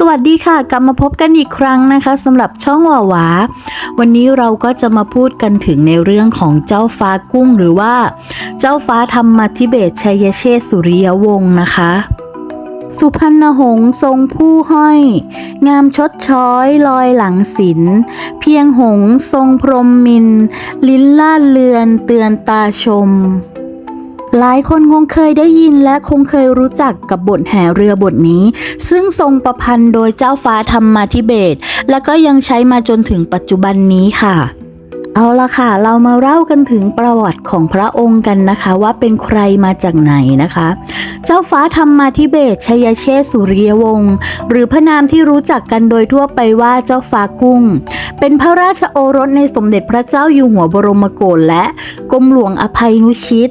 สวัสดีค่ะ กลับมาพบกันอีกครั้งนะคะสำหรับช่องหวาหวา วันนี้เราก็จะมาพูดกันถึงในเรื่องของเจ้าฟ้ากุ้งหรือว่า เจ้าฟ้าธรรมธิเบศชัยเชษสุริยวงศ์นะคะ สุพรรณหงส์ทรงผู้ห้อย งามชดช้อยลอยหลังศิลเพียงหงส์ทรงพรมมิน ลิ้นล่าเลือนเตือนตาชม หลายคนคงเคยได้ยินและคงเคยรู้จักกับบทแห่เรือบทนี้ ซึ่งทรงประพันธ์โดยเจ้าฟ้าธรรมาธิเบศและก็ยังใช้มาจนถึงปัจจุบันนี้ค่ะ เอาละค่ะ เรามาเล่ากันถึงประวัติของพระองค์กันนะคะ ว่าเป็นใครมาจากไหนนะคะ เจ้าฟ้าธรรมาธิเบศชัยเชษสุริยวงศ์หรือพระนามที่รู้จักกันโดยทั่วไปว่าเจ้าฟ้ากุ้งเป็นพระราชโอรสในสมเด็จพระเจ้าอยู่หัวบรมโกศและกรมหลวงอภัยนุชิต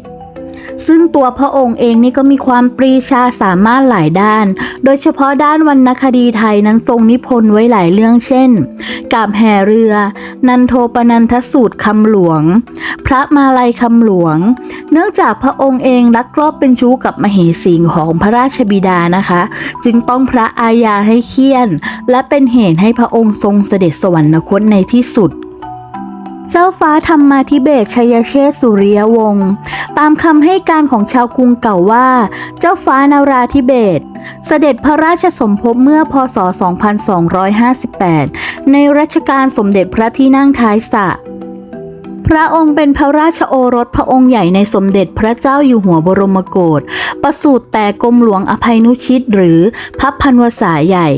ซึ่งตัวพระองค์เองนี่ก็มีความปรีชาสามารถหลายด้าน โดยเฉพาะด้านวรรณคดีไทยนั้นทรงนิพนธ์ไว้หลายเรื่องเช่น กาบแห่เรือ นันโทปนันทสูตรคำหลวง พระมาลัยคำหลวง เนื่องจากพระองค์เองรักรอบเป็นชู้กับมเหสีของพระราชบิดานะคะ จึงต้องพระอาญาให้เคี่ยน และเป็นเหตุให้พระองค์ทรงเสด็จสวรรคตในที่สุด เจ้าฟ้าธรรมาธิเบศชัยเชษสุริยวงศ์ตามคำให้การของชาวกรุงเก่าว่า เจ้าฟ้านาราธิเบศเสด็จพระราชสมภพเมื่อพศ 2258 ในรัชกาลสมเด็จพระที่นั่งท้ายสระ พระองค์เป็นพระราชโอรสพระองค์ใหญ่ในสมเด็จพระเจ้าอยู่หัวบรมโกศประสูติแต่กรมหลวงอภัยนุชิตหรือพระพันวษาใหญ่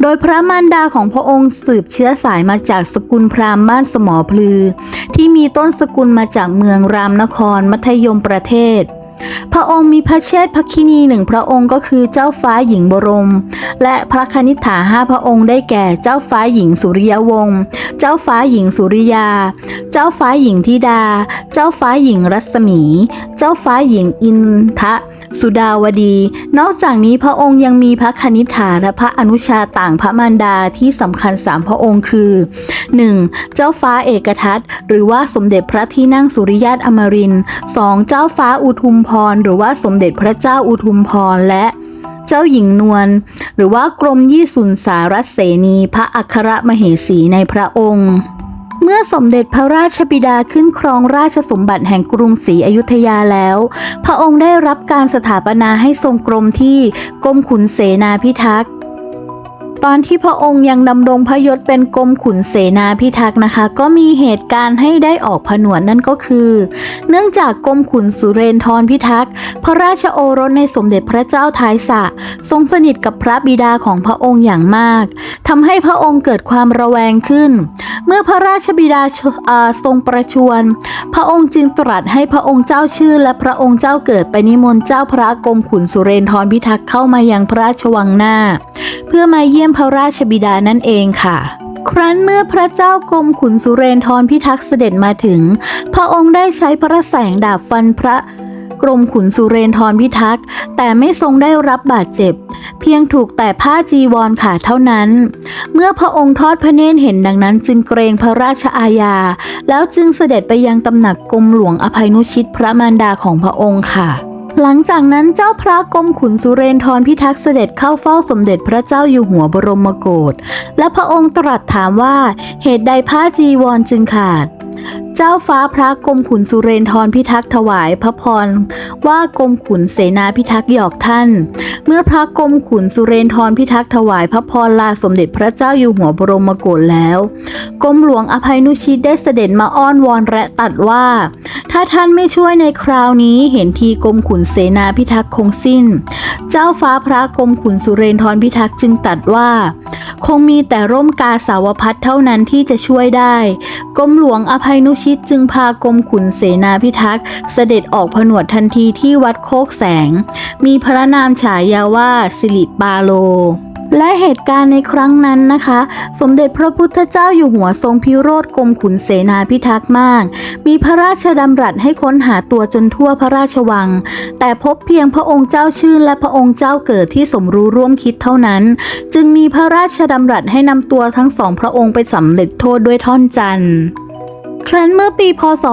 โดยพระมารดาของพระองค์สืบเชื้อสายมาจากสกุลพราหมณ์บ้านสมอพลือ ที่มีต้นสกุลมาจากเมืองรามนครมัธยมประเทศ พระองค์มีพระเชษฐพระคินีหนึ่งพระองค์ก็คือเจ้าฟ้าหญิงบรม และพระคณิษฐาห้าพระองค์ได้แก่เจ้าฟ้าหญิงสุริยวงศ์เจ้าฟ้าหญิงสุริยา เจ้าฟ้าหญิงธิดา เจ้าฟ้าหญิงรัศมี เจ้าฟ้าหญิงอินทะ สุดาวดี นอกจากนี้พระองค์ยังมีพระคณิฐาและพระอนุชาต่างพระมารดาที่สำคัญสามพระองค์คือ 1. เจ้าฟ้าเอกทัตหรือว่าสมเด็จพระที่นั่งสุริยาตอมรินทร์ 2. เจ้าฟ้าอุทุมพรหรือว่าสมเด็จพระเจ้าอุทุมพรและเจ้าหญิงนวลหรือว่ากรมยี่สุนสารเสนีพระอัครมเหสีในพระองค์ มื่อสมเด็จพระราชบิดาขึ้นครองราชสมบัติแห่งกรุงศรีอยุธยาแล้ว พระองค์ได้รับการสถาปนาให้ทรงกรมที่กรมขุนเสนาพิทักษ์ ตอนที่พระองค์ยังดำรงพระยศเป็นกรมขุนเสนาพิทักษ์นะคะ ก็มีเหตุการณ์ให้ได้ออกผนวดนั่นก็คือ เนื่องจากกรมขุนสุเรนทรพิทักษ์พระราชโอรสในสมเด็จพระเจ้าทายสะทรงสนิทกับพระบิดาของพระองค์อย่างมากทำให้พระองค์เกิดความระแวงขึ้น เมื่อพระราชบิดาทรงประชวร พระองค์จึงตรัสให้พระองค์เจ้าชื่อ และพระองค์เจ้าเกิดไปนิมนต์เจ้าพระกรมขุนสุเรนทรพิทักษ์เข้ามายังพระราชวังหน้า เพื่อมาเยี่ยมพระราชบิดานั่นเองค่ะ ครั้นเมื่อพระเจ้ากรมขุนสุเรนทรพิทักษ์เสด็จมาถึง พระองค์ได้ใช้พระแสงดาบฟันพระกรมขุนสุเรนทรพิทักษ์แต่ไม่ทรงได้รับบาดเจ็บ เพียงถูกแต่ผ้าจีวรขาดเท่านั้น เมื่อพระองค์ทอดพระเนตรเห็นดังนั้นจึงเกรงพระราชอาญา แล้วจึงเสด็จไปยังตำหนักกรมหลวงอภัยนุชิตพระมารดาของพระองค์ค่ะ หลังจากนั้นเจ้าพระกรมขุนสุเรนทรพิทักษ์เสด็จเข้าเฝ้าสมเด็จพระเจ้าอยู่หัวบรมโกศและพระองค์ตรัสถามว่าเหตุใดผ้าจีวรจึงขาด เจ้าฟ้าพระกรมขุนสุเรนทรพิทักษ์ถวายพระพรว่ากรมขุนเสนาพิทักษ์หยอกท่าน เมื่อพระกรมขุนสุเรนทรพิทักษ์ถวายพระพรลาสมเด็จพระเจ้าอยู่หัวบรมโกศแล้วกรมหลวงอภัยนุชิตได้เสด็จมาอ้อนวอนและตัดว่า ถ้าท่านไม่ช่วยในคราวนี้เห็นทีกรมขุนเสนาพิทักษ์คงสิ้น เจ้าฟ้าพระกรมขุนสุเรนทรพิทักษ์จึงตัดว่า คงมีแต่ร่มกาสาวพัดเท่านั้นที่จะช่วยได้กรมหลวงอภัยนุชิตจึงพากรมขุนเสนาพิทักษ์เสด็จออกผนวดทันทีที่วัดโคกแสง มีพระนามฉายาว่าสิริปาโล และเหตุการณ์ในครั้งนั้นนะคะ สมเด็จพระพุทธเจ้าอยู่หัวทรงพิโรธกรมขุนเสนาพิทักษ์มาก มีพระราชดำรัสให้ค้นหาตัวจนทั่วพระราชวัง แต่พบเพียงพระองค์เจ้าชื่นและพระองค์เจ้าเกิดที่สมรู้ร่วมคิดเท่านั้น จึงมีพระราชดำรัสให้นำตัวทั้งสองพระองค์ไปสำเร็จโทษด้วยท่อนจันทร์ ครั้นเมื่อปีพศ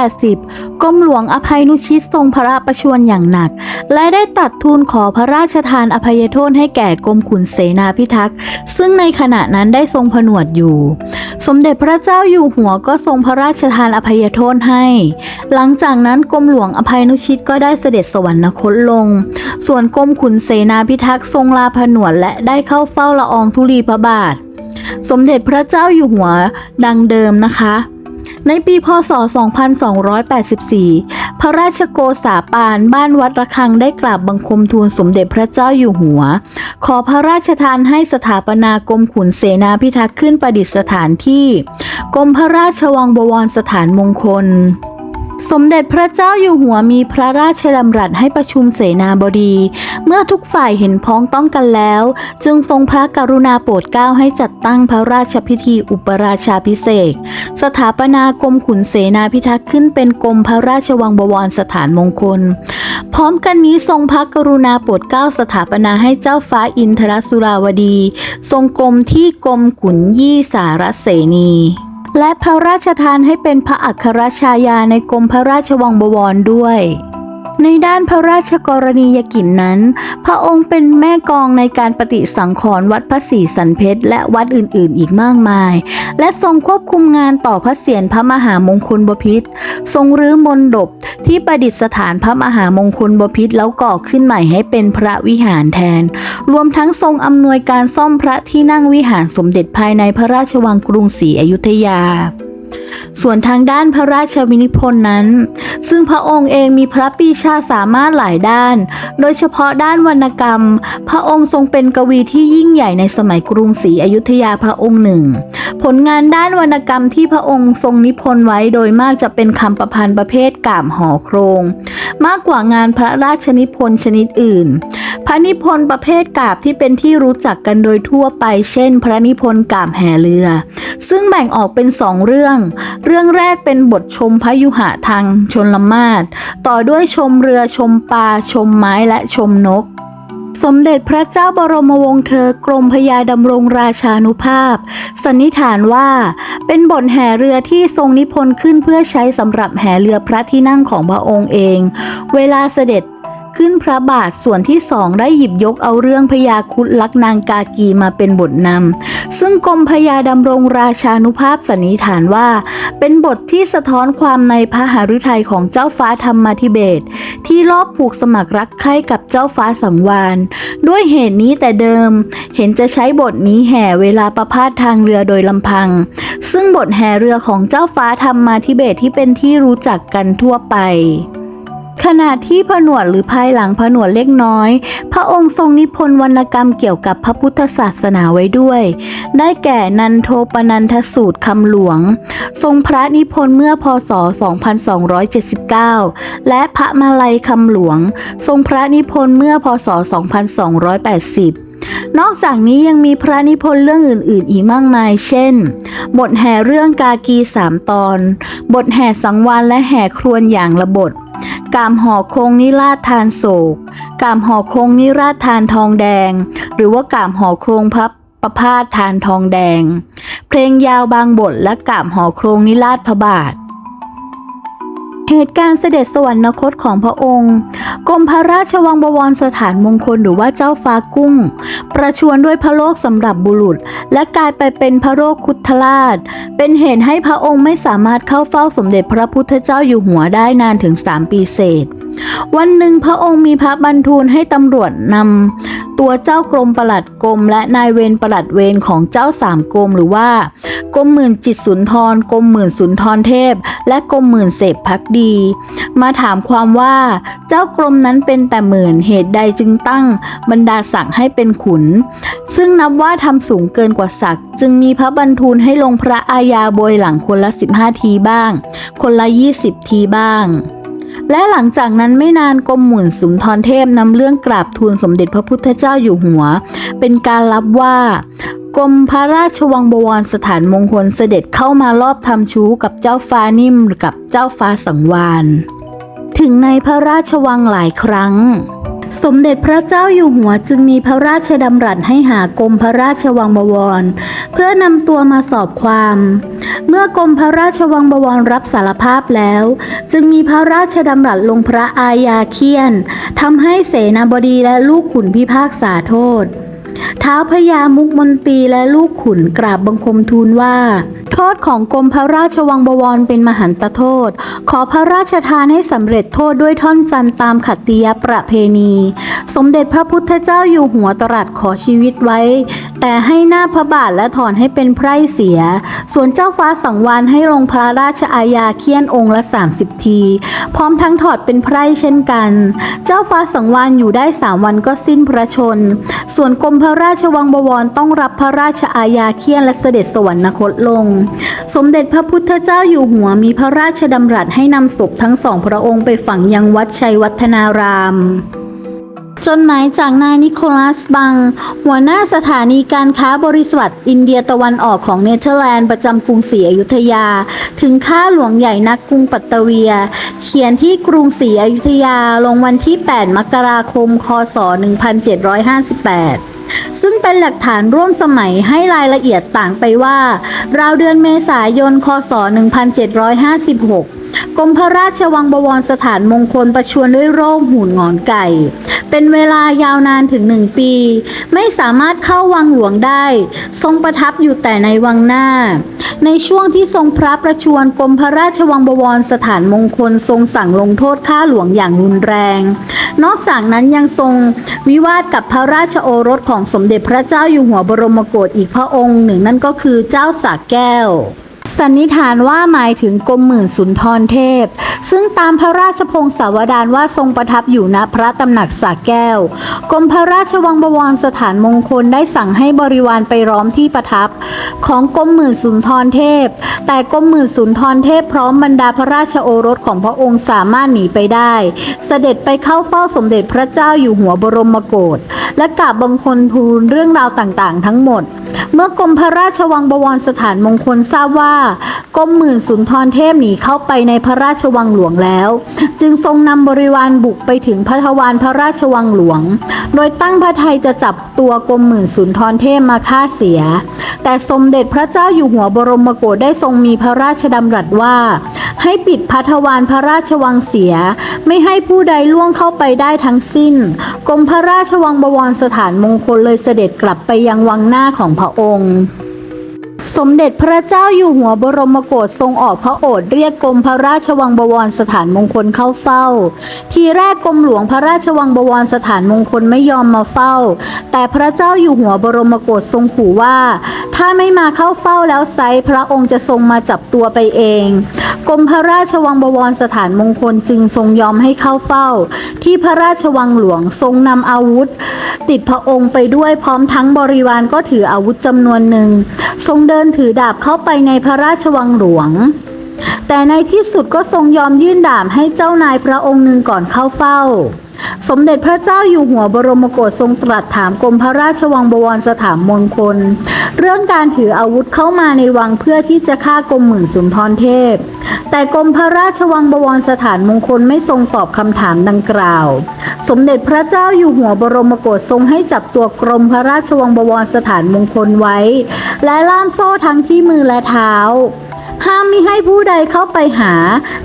2280 กรมหลวงอภัยนุชิตทรงพระประชวรอย่างหนัก และได้ตัดทูลขอพระราชทานอภัยโทษให้แก่กรมขุนเสนาพิทักษ์ ซึ่งในขณะนั้นได้ทรงผนวดอยู่ สมเด็จพระเจ้าอยู่หัวก็ทรงพระราชทานอภัยโทษให้ หลังจากนั้นกรมหลวงอภัยนุชิตก็ได้เสด็จสวรรคตลง ส่วนกรมขุนเสนาพิทักษ์ทรงลาผนวดและได้เข้าเฝ้าละอองธุลีพระบาท สมเด็จพระเจ้าอยู่หัวดังเดิมนะคะ ในปีพศ 2284 พระราชโกษาปานบ้านวัดระฆังได้กราบบังคมทูลสมเด็จพระเจ้าอยู่หัว ขอพระราชทานให้สถาปนากรมขุนเสนาพิทักษ์ขึ้นประดิษฐานที่ กรมพระราชวังบวรสถานมงคล สมเด็จพระเจ้าอยู่หัวมีพระราชดำรัสให้ประชุมเสนาบดี เมื่อทุกฝ่ายเห็นพ้องต้องกันแล้ว จึงทรงพระกรุณาโปรดเกล้าให้จัดตั้งพระราชพิธีอุปราชาพิเศษ สถาปนากรมขุนเสนาพิทักษ์ขึ้นเป็นกรมพระราชวังบวรสถานมงคล พร้อมกันนี้ทรงพระกรุณาโปรดเกล้าสถาปนาให้เจ้าฟ้าอินทรสุราวดี ทรงกรมที่กรมขุนยี่สารเสนี และพระราชทานให้เป็นพระอัครชายาในกรมพระราชวังบวรด้วย ในด้านพระราชกรณียกิจนั้น พระองค์เป็นแม่กองในการปฏิสังขรณ์วัดพระศรีสันเพชรและวัดอื่นๆ อีกมากมาย และทรงควบคุมงานต่อพระเศียรพระมหามงคลบพิตรทรงรื้อมนดบที่ประดิษฐานพระมหามงคลบพิตรแล้วก่อขึ้นใหม่ให้เป็นพระวิหารแทน รวมทั้งทรงอำนวยการซ่อมพระที่นั่งวิหารสมเด็จภายในพระราชวังกรุงศรีอยุธยา ส่วนทางด้านพระราชวินิพนธ์นั้น ซึ่งพระองค์เองมีพระปีชาสามารถหลายด้าน โดยเฉพาะด้านวรรณกรรม พระองค์ทรงเป็นกวีที่ยิ่งใหญ่ในสมัยกรุงศรีอยุธยาพระองค์หนึ่ง ผลงานด้านวรรณกรรมที่พระองค์ทรงนิพนธ์ไว้โดยมากจะเป็นคำประพันธ์ประเภทกาบห่อโครง มากกว่างานพระราชนิพนธ์ชนิดอื่น พระนิพนธ์ประเภทกาบที่เป็นที่รู้จักกันโดยทั่วไป เช่น พระนิพนธ์กาบแห่เรือ ซึ่งแบ่งออกเป็นสองเรื่อง เรื่องแรกเป็นบทชมพยุหะทางชนลมาศต่อด้วยชมเรือชมปลาชมไม้และชมนกสมเด็จพระเจ้าบรมวงศ์เธอกรมพยาดำรงราชานุภาพ สันนิษฐานว่า เป็นบทแห่เรือที่ทรงนิพนธ์ขึ้นเพื่อใช้สำหรับแห่เรือพระที่นั่งของพระองค์เอง เวลาเสด็จ ขึ้นพระบาทส่วนที่สองได้หยิบยกเอาเรื่องพญาคุดลักนางกากีมาเป็นบทนำซึ่งกรมพยาดำรงราชานุภาพสันนิษฐานว่า เป็นบทที่สะท้อนความในพระหฤทัยของเจ้าฟ้าธรรมาธิเบศที่รอบผูกสมัครรักใคร่กับเจ้าฟ้าสังวานด้วยเหตุนี้แต่เดิม เห็นจะใช้บทนี้แห่เวลาประพาสทางเรือโดยลำพัง ซึ่งบทแห่เรือของเจ้าฟ้าธรรมาธิเบศที่เป็นที่รู้จักกันทั่วไป ขณะที่ผนวดหรือภายหลังผนวดเล็กน้อย พระองค์ทรงนิพนธ์วรรณกรรมเกี่ยวกับพระพุทธศาสนาไว้ด้วย ได้แก่นันโทปนันทสูตรคำหลวง ทรงพระนิพนธ์เมื่อพศ 2279 และพระมาลัยคำหลวง ทรงพระนิพนธ์เมื่อพศ 2280 นอกจากนี้ยังมีพระนิพนธ์เรื่องอื่น ๆ อีกมากมาย เช่น บทแห่เรื่องกากีสามตอน บทแห่สังวานและแห่ครวนอย่างละบท กามห่อโคงนิราชทานโศก กามห่อโคงนิราชทานทองแดง หรือว่ากามห่อโครงพับประพาสทานทองแดง เพลงยาวบางบทและกามห่อโครงนิราชพบาท เหตุการณ์เสด็จสวรรคตของพระองค์ กรมพระราชวังบวรสถานมงคลหรือว่าเจ้าฟ้ากุ้ง ประชวรด้วยพระโลกสำหรับบุรุษ และกลายไปเป็นพระโลกคุทราช เป็นเหตุให้พระองค์ไม่สามารถเข้าเฝ้าสมเด็จพระพุทธเจ้าอยู่หัวได้นานถึง 3 ปีเศษ วันหนึ่งพระองค์มีพระบรรทูลให้ตำรวจนำ ตัวเจ้ากรมประหลัดกรม และนายเวรประหลัดเวรของเจ้าสามกรมหรือว่ากรมหมื่นจิตสุนทรกรมหมื่นสุนทรเทพ และกรมหมื่นเสพพักดี มาถามความว่าเจ้ากรมนั้นเป็นแต่หมื่นเหตุใดจึงตั้งบรรดาศักดิ์ให้เป็นขุน ซึ่งนับว่าทำสูงเกินกว่าศักดิ์จึงมีพระบรรทูลให้ลงพระอาญาโบยหลังคนละ 15 ทีบ้าง คนละ 20 ทีบ้าง และหลังจากนั้นไม่นานกรมหมุนสุนทรเทพนำเรื่องกราบทูลสมเด็จพระพุทธเจ้าอยู่หัว เป็นการรับว่ากรมพระราชวังบวรสถานมงคลเสด็จเข้ามารอบทำชู้กับเจ้าฟ้านิ่มกับเจ้าฟ้าสังวานถึงในพระราชวังหลายครั้ง สมเด็จพระเจ้าอยู่หัวจึงมีพระราชดำรัสให้หากรมพระราชวังบวร เพื่อนำตัวมาสอบความ เมื่อกรมพระราชวังบวรรับสารภาพแล้ว จึงมีพระราชดำรัสลงพระอาญาเคียนทำให้เสนาบดีและลูกขุนพิพากษาโทษ ท้าวพญามุกมนตีและลูกขุนกราบบังคมทูลว่า โทษของกรมพระราชวังบวรเป็นมหันตโทษ ขอพระราชทานให้สำเร็จโทษด้วยท่อนจันตามขัตติยประเพณี สมเด็จพระพุทธเจ้าอยู่หัวตรัสขอชีวิตไว้ แต่ให้หน้าพระบาทและถอนให้เป็นไพร่เสีย ส่วนเจ้าฟ้าสังวานให้ลงพระราชอาญาเคี่ยนองค์ละ 30 ที พร้อมทั้งถอดเป็นไพร่เช่นกัน เจ้าฟ้าสังวานอยู่ได้สามวันก็สิ้นพระชน ส่วนกรมพระราชวังบวรต้องรับพระราชอาญาเคี่ยนและเสด็จสวรรคตลงสมเด็จพระพุทธเจ้าอยู่หัวมีพระราชดำรัสให้นำศพทั้งสองพระองค์ไปฝังยังวัดชัยวัฒนารามจดหมายจากนายนิโคลัสบัง หัวหน้าสถานีการค้าบริษัทอินเดียตะวันออกของเนเธอร์แลนด์ประจำกรุงศรีอยุธยา ถึงข้าหลวงใหญ่นักกรุงปัตตเวีย เขียนที่กรุงศรีอยุธยาลงวันที่ 8 มกราคม คศ 1758 ซึ่งเป็นหลักฐานร่วมสมัยให้รายละเอียดต่างไปว่า ราวเดือนเมษายน คศ 1756 กรมพระราชวังบวรสถานมงคลประชวรด้วยโรคหูหงอนไก่ เป็นเวลายาวนานถึงหนึ่งปี ไม่สามารถเข้าวังหลวงได้ ทรงประทับอยู่แต่ในวังหน้า ในช่วงที่ทรงพระประชวรกรมพระราชวังบวรสถานมงคลทรงสั่งลงโทษข้าหลวงอย่างรุนแรง นอกจากนั้นยังทรงวิวาทกับพระราชโอรสของสมเด็จพระเจ้าอยู่หัวบรมโกศอีกพระองค์หนึ่งนั่นก็คือเจ้าสากแก้ว สันนิษฐานว่าหมายถึงกรมหมื่นสุนทรเทพ ซึ่งตามพระราชพงศาวดารว่าทรงประทับอยู่ณพระตำหนักสาแก้ว กรมพระราชวังบวรสถานมงคลได้สั่งให้บริวารไปล้อมที่ประทับ ของกรมหมื่นสุนทรเทพ แต่กรมหมื่นสุนทรเทพพร้อมบรรดาพระราชโอรสของพระองค์สามารถหนีไปได้ เสด็จไปเข้าเฝ้าสมเด็จพระเจ้าอยู่หัวบรมโกศและกราบบังคลทูลเรื่องราวต่างๆ ทั้งหมด เมื่อกรมพระราชวังบวรสถานมงคลทราบว่ากรมหมื่นสุนทรเทพหนีเข้าไปในพระราชวังหลวงแล้ว จึงทรงนำบริวารบุกไปถึงพระทวารพระราชวังหลวง โดยตั้งพระไทยจะจับตัวกรมหมื่นสุนทรเทพมาฆ่าเสีย แต่สมเด็จพระเจ้าอยู่หัวบรมโกศได้ทรงมีพระราชดำรัสว่า ให้ปิดพระทวารพระราชวังเสีย ไม่ให้ผู้ใดล่วงเข้าไปได้ทั้งสิ้น กรมพระราชวังบวรสถานมงคลเลยเสด็จกลับไปยังวังหน้าของพระองค์ สมเด็จพระเจ้าอยู่หัวบรมโกศทรงออกพระโอษฐ์เรียกกรมพระราชวังบวรสถานมงคลเข้าเฝ้า ทีแรกกรมหลวงพระราชวังบวรสถานมงคลไม่ยอมมาเฝ้า แต่พระเจ้าอยู่หัวบรมโกศทรงขู่ว่า ถ้าไม่มาเข้าเฝ้าแล้วไซพระองค์จะทรงมาจับตัวไปเองกรมพระราชวังบวรสถานมงคลจึงทรงยอมให้เข้าเฝ้า ที่พระราชวังหลวงทรงนำอาวุธ ติดพระองค์ไปด้วยพร้อมทั้งบริวารก็ถืออาวุธจำนวนหนึ่งทรงเดินถือดาบเข้าไปในพระราชวังหลวง แต่ในที่สุดก็ทรงยอมยื่นดาบให้เจ้านายพระองค์หนึ่งก่อนเข้าเฝ้า สมเด็จพระเจ้าอยู่หัวบรมโกศทรงตรัสถามกรมพระราชวังบวรสถานมงคล เรื่องการถืออาวุธเข้ามาในวังเพื่อที่จะฆ่ากรมหมื่นสุนทรเทพ แต่กรมพระราชวังบวรสถานมงคลไม่ทรงตอบคำถามดังกล่าว สมเด็จพระเจ้าอยู่หัวบรมโกศทรงให้จับตัวกรมพระราชวังบวรสถานมงคลไว้ และล่ามโซ่ทั้งที่มือและเท้า ห้ามมิให้ผู้ใดเข้าไปหา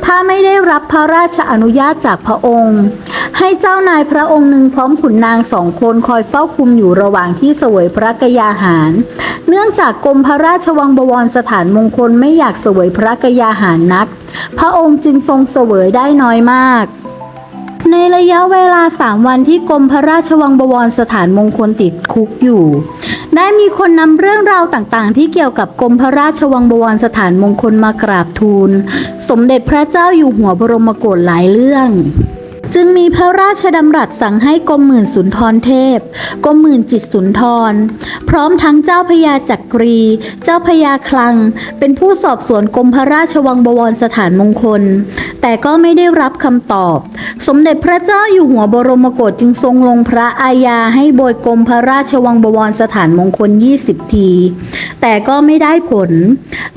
ถ้าไม่ได้รับพระราชอนุญาตจากพระองค์ ให้เจ้านายพระองค์หนึ่งพร้อมขุนนางสองคนคอยเฝ้าคุมอยู่ระหว่างที่เสวยพระกยาหาร เนื่องจากกรมพระราชวังบวรสถานมงคลไม่อยากเสวยพระกยาหารนัก พระองค์จึงทรงเสวยได้น้อยมาก ในระยะเวลาสามวันที่กรมพระราชวังบวรสถานมงคลติดคุกอยู่ ได้มีคนนำเรื่องราวต่างๆ ที่เกี่ยวกับกรมพระราชวังบวรสถานมงคลมากราบทูล สมเด็จพระเจ้าอยู่หัวบรมโกศหลายเรื่อง จึงมีพระราชดำรัสสั่งให้กรมหมื่นสุนทรเทพกรมหมื่นจิตสุนทร พร้อมทั้งเจ้าพญาจักรี เจ้าพญาคลัง เป็นผู้สอบสวนกรมพระราชวังบวรสถานมงคล แต่ก็ไม่ได้รับคำตอบ สมเด็จพระเจ้าอยู่หัวบรมโกศจึงทรงลงพระอาญาให้โบยกรมพระราชวังบวรสถานมงคล 20 ที แต่ก็ไม่ได้ผล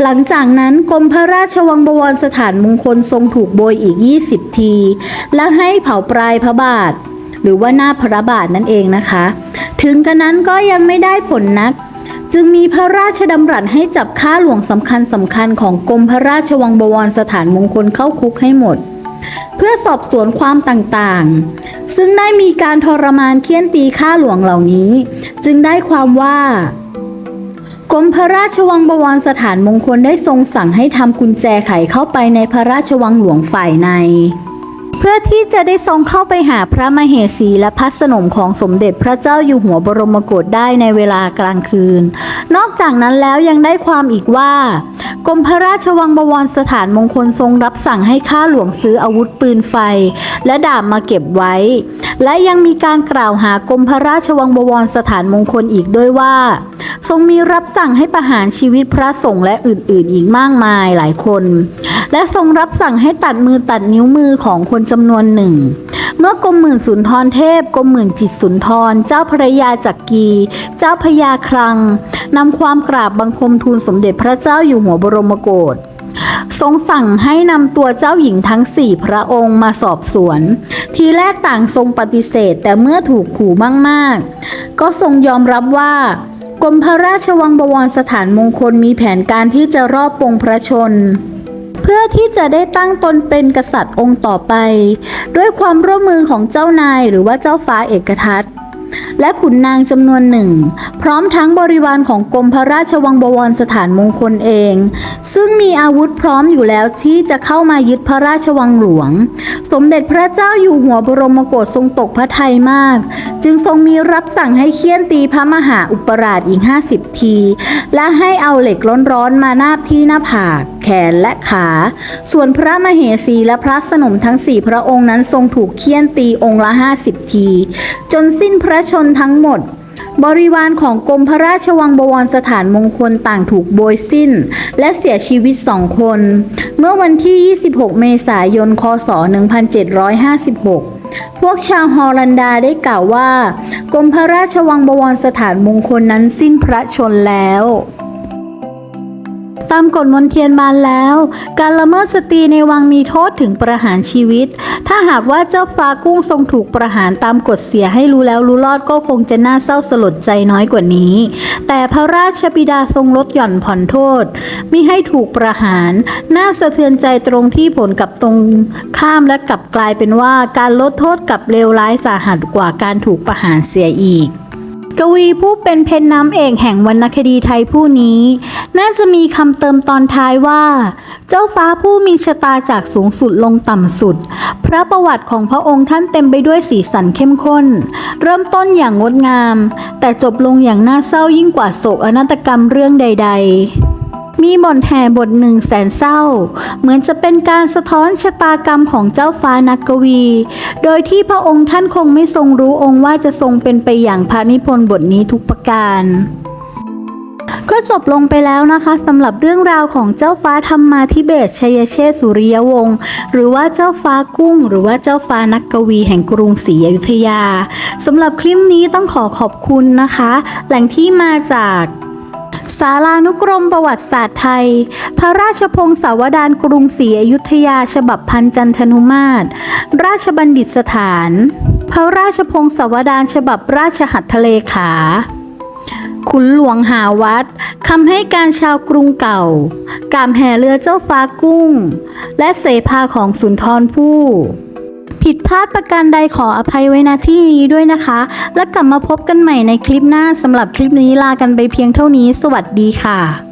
หลังจากนั้นกรมพระราชวังบวรสถานมงคลทรงถูกโบยอีก 20 ที และให้เผาปลายพระบาท หรือว่าหน้าพระบาทนั่นเองนะคะ ถึงกระนั้นก็ยังไม่ได้ผลนัก จึงมีพระราชดำรัสให้จับข้าหลวงสำคัญสำคัญของกรมพระราชวังบวรสถานมงคลเข้าคุกให้หมด เพื่อสอบสวนความต่างๆ ซึ่งได้มีการทรมานเคี่ยนตีข้าหลวงเหล่านี้ จึงได้ความว่ากรมพระราชวังบวรสถานมงคลได้ทรงสั่งให้ทำกุญแจไขเข้าไปในพระราชวังหลวงฝ่ายใน เพื่อที่จะได้ทรงเข้าไปหาพระมเหสีและพัสนมของสมเด็จพระเจ้าอยู่หัวบรมโกศได้ในเวลากลางคืน นอกจากนั้นแล้วยังได้ความอีกว่ากรมพระราชวังบวรสถานมงคลทรงรับสั่งให้ข้าหลวงซื้ออาวุธปืนไฟ และดาบมาเก็บไว้ และยังมีการกล่าวหากรมพระราชวังบวรสถานมงคลอีกด้วยว่า ทรงมีรับสั่งให้ประหารชีวิตพระสงฆ์และอื่นๆ อีกมากมายหลายคน และทรงรับสั่งให้ตัดมือตัดนิ้วมือของคนจำนวนหนึ่ง เมื่อกรมหมื่นสุนทรเทพกรมหมื่นจิตสุนทร เจ้าพระยาจักรีเจ้าพระยาครังนำความกราบบังคมทูลสมเด็จพระเจ้าอยู่หัวบรมโกศทรงสั่งให้นำตัวเจ้าหญิงทั้งสี่พระองค์มาสอบสวน ทีแรกต่างทรงปฏิเสธแต่เมื่อถูกขู่มาก ๆ ก็ทรงยอมรับว่า กรมพระราชวังบวรสถานมงคลมีแผนการที่จะรอบปงพระชน เพื่อที่จะได้ตั้งตนเป็นกษัตริย์องค์ต่อไป ด้วยความร่วมมือของเจ้านายหรือว่าเจ้าฟ้าเอกทัต และขุนนางจำนวนหนึ่ง พร้อมทั้งบริวารของกรมพระราชวังบวรสถานมงคลเอง ซึ่งมีอาวุธพร้อมอยู่แล้วที่จะเข้ามายึดพระราชวังหลวง สมเด็จพระเจ้าอยู่หัวบรมโกศทรงตกพระทัยมาก จึงทรงมีรับสั่งให้เคี่ยนตีพระมหาอุปราชอีก 50 ที และให้เอาเหล็กร้อนๆมานาบที่หน้าผากแขนและขา ส่วนพระมเหสีและพระสนมทั้งสี่พระองค์นั้นทรงถูกเคี่ยนตีองค์ละ50ที จนสิ้นพระชนทั้งหมดบริวารของกรมพระราชวังบวรสถานมงคลต่างถูกโบยสิ้น และเสียชีวิตสองคน เมื่อวันที่ 26 เมษายน คศ 1756 พวกชาวฮอลันดาได้กล่าวว่ากรมพระราชวังบวรสถานมงคลนั้นสิ้นพระชนแล้ว ตามกฎมนเทียนบานแล้ว การละเมิดสตรีในวังมีโทษถึงประหารชีวิต ถ้าหากว่าเจ้าฟ้ากุ้งทรงถูกประหารตามกฎเสียให้รู้แล้วรู้รอดก็คงจะน่าเศร้าสลดใจน้อยกว่านี้ แต่พระราชบิดาทรงลดหย่อนผ่อนโทษมิให้ถูกประหาร น่าสะเทือนใจตรงที่ผลกับตรงข้ามและกลับกลายเป็นว่าการลดโทษกลับเลวร้ายสาหัสกว่าการถูกประหารเสียอีก กวีผู้เป็นเพนน้ำเอกแห่งวรรณคดีไทยผู้นี้ น่าจะมีคำเติมตอนท้ายว่า เจ้าฟ้าผู้มีชะตาจากสูงสุดลงต่ำสุด พระประวัติของพระองค์ท่านเต็มไปด้วยสีสันเข้มข้น เริ่มต้นอย่างงดงาม แต่จบลงอย่างน่าเศร้ายิ่งกว่าโศกอนาตกรรมเรื่องใด ๆ มีบทแห่บทหนึ่งแสนเศร้า เหมือนจะเป็นการสะท้อนชะตากรรมของเจ้าฟ้านักกวี โดยที่พระองค์ท่านคงไม่ทรงรู้องค์ว่าจะทรงเป็นไปอย่างพระนิพนธ์บทนี้ทุกประการก็จบลงไปแล้วนะคะสำหรับเรื่องราวของเจ้าฟ้าธรรมาธิเบศชัยเชษสุริยวงศ์หรือว่าเจ้าฟ้ากุ้ง หรือว่าเจ้าฟ้านักกวีแห่งกรุงศรีอยุธยาสำหรับคลิปนี้ต้องขอขอบคุณนะคะ แหล่งที่มาจาก ศาลานุกรมประวัติศาสตร์ไทย พระราชพงศาวดารกรุงศรีอยุธยาฉบับพันจันทนุมาตร ราชบัณฑิตสถาน พระราชพงศาวดารฉบับราชหัตถเลขาขุนหลวงหาวัดคำให้การชาวกรุงเก่า กามแห่เรือเจ้าฟ้ากุ้ง และเสภาของสุนทรภู่ ผิดพลาดประการใดขออภัยไว้ณที่นี้ด้วยนะคะ และกลับมาพบกันใหม่ในคลิปหน้าสำหรับคลิปนี้ลากันไปเพียงเท่านี้ สวัสดีค่ะ